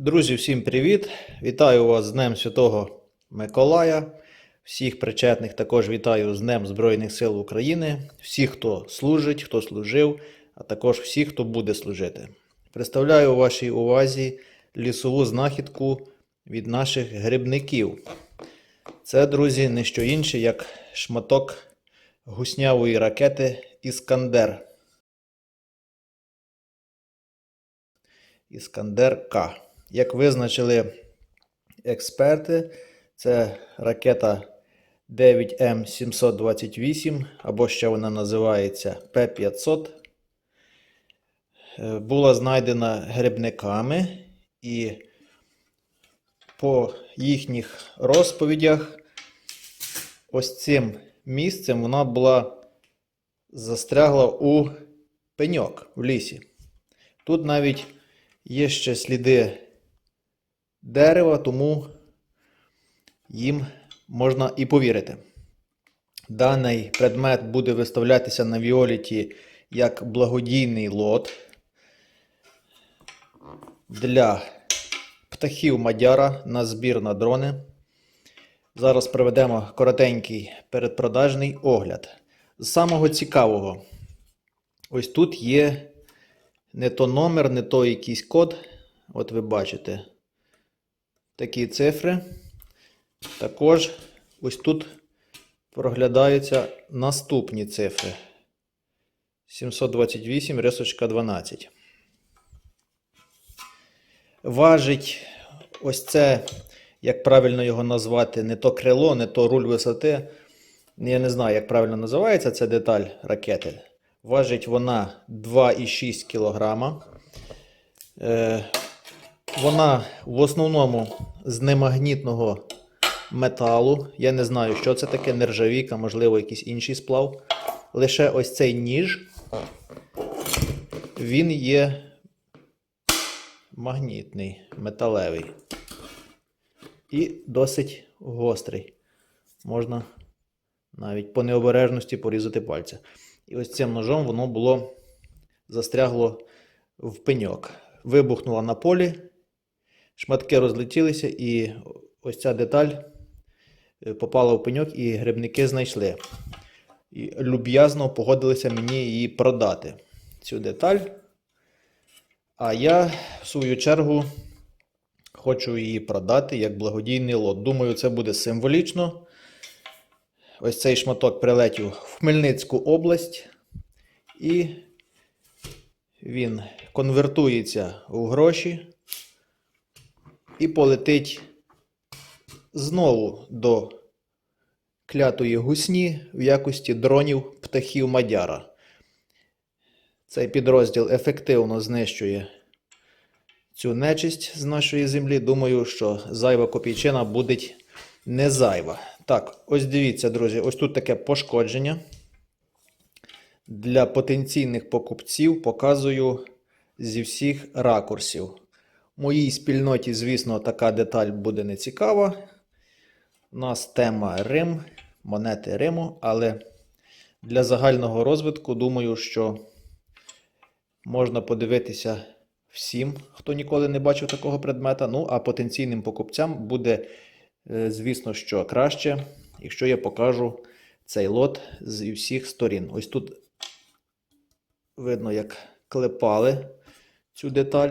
Друзі, всім привіт! Вітаю вас з Днем Святого Миколая. Всіх причетних також вітаю з Днем Збройних сил України, всіх, хто служить, хто служив, а також всіх, хто буде служити. Представляю вашій увазі лісову знахідку від наших грибників. Це, друзі, не що інше, як шматок гуснявої ракети Іскандер. Іскандер К. Як визначили експерти, це ракета 9М728, або ще вона називається П500. Е, Була знайдена грибниками, і по їхніх розповідях, ось цим місцем вона була застрягла у пеньок в лісі. Тут навіть є ще сліди дерева, тому їм можна і повірити. Даний предмет буде виставлятися на Віоліті як благодійний лот для птахів Мадяра на збір на дрони. Зараз проведемо коротенький передпродажний огляд. З самого цікавого, ось тут є не то номер, не то якийсь код. От ви бачите такі цифри. Також ось тут проглядаються наступні цифри. 728 рисочка 12. Важить ось це, як правильно його назвати, не то крило, не то руль висоти. Я не знаю, як правильно називається ця деталь ракети. Важить вона 2,6 кг. Вона в основному з немагнітного металу. Я не знаю, що це таке, нержавійка, можливо, якийсь інший сплав. Лише ось цей ніж, він є магнітний, металевий. І досить гострий. Можна навіть по необережності порізати пальця. І ось цим ножом воно було застрягло в пеньок. Вибухнуло на полі, шматки розлетілися, і ось ця деталь е, попала в пеньок, і грибники знайшли. І люб'язно погодилися мені її продати, цю деталь. А я, в свою чергу, хочу її продати як благодійний лот. Думаю, це буде символічно. Ось цей шматок прилетів в Хмельницьку область, і він конвертується в гроші і полетить знову до клятої гусні в якості дронів птахів Мадяра. Цей підрозділ ефективно знищує цю нечисть з нашої землі. Думаю, що зайва копійчина буде не зайва. Так, ось дивіться, друзі, ось тут таке пошкодження. Для потенційних покупців показую зі всіх ракурсів. Моїй спільноті, звісно, така деталь буде не цікава. У нас тема Рим, монети Риму, але для загального розвитку думаю, що можна подивитися всім, хто ніколи не бачив такого предмета. Ну, а потенційним покупцям буде, е, звісно, що краще, якщо я покажу цей лот з всіх сторін. Ось тут видно, як клепали цю деталь.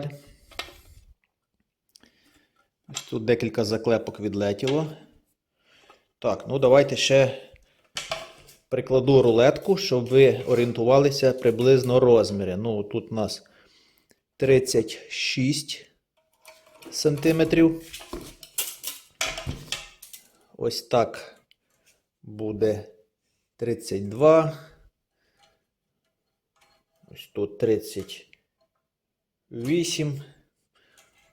Тут декілька заклепок відлетіло. Так, ну давайте ще прикладу рулетку, щоб ви орієнтувалися приблизно розміри. Ну, тут у нас 36 сантиметрів. Ось так буде 32. Ось тут 38.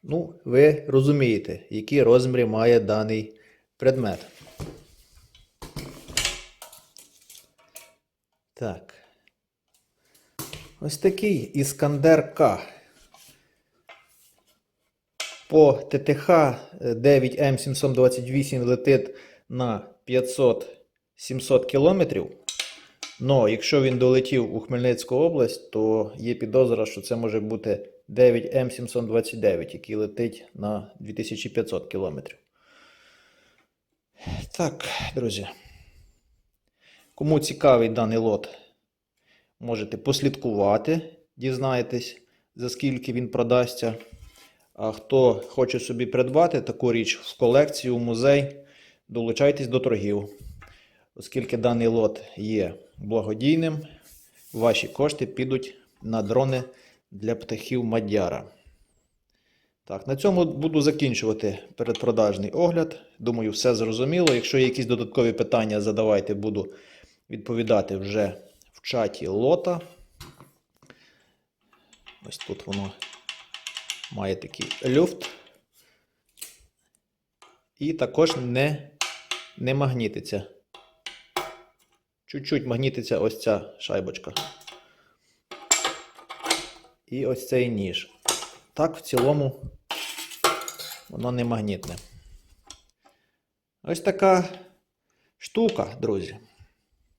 Ну, ви розумієте, які розміри має даний предмет. Так. Ось такий Іскандер К. По ТТХ 9М728 летить на 500-700 кілометрів. Но якщо він долетів у Хмельницьку область, то є підозра, що це може бути 9М729, який летить на 2500 км. Так, друзі. Кому цікавий даний лот, можете послідкувати, дізнаєтесь, за скільки він продасться. А хто хоче собі придбати таку річ в колекцію, в музей, долучайтесь до торгів. Оскільки даний лот є благодійним, ваші кошти підуть на дрони для птахів Мадяра. Так, на цьому буду закінчувати передпродажний огляд. Думаю, все зрозуміло. Якщо є якісь додаткові питання, задавайте, буду відповідати вже в чаті лота. Ось тут воно має такий люфт. І також не, не магнітиться. Чуть-чуть магнітиться ось ця шайбочка. І ось цей ніж. Так, в цілому, воно не магнітне. Ось така штука, друзі,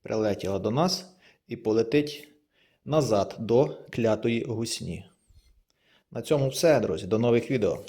прилетіла до нас і полетить назад до клятої гусні. На цьому все, друзі. До нових відео.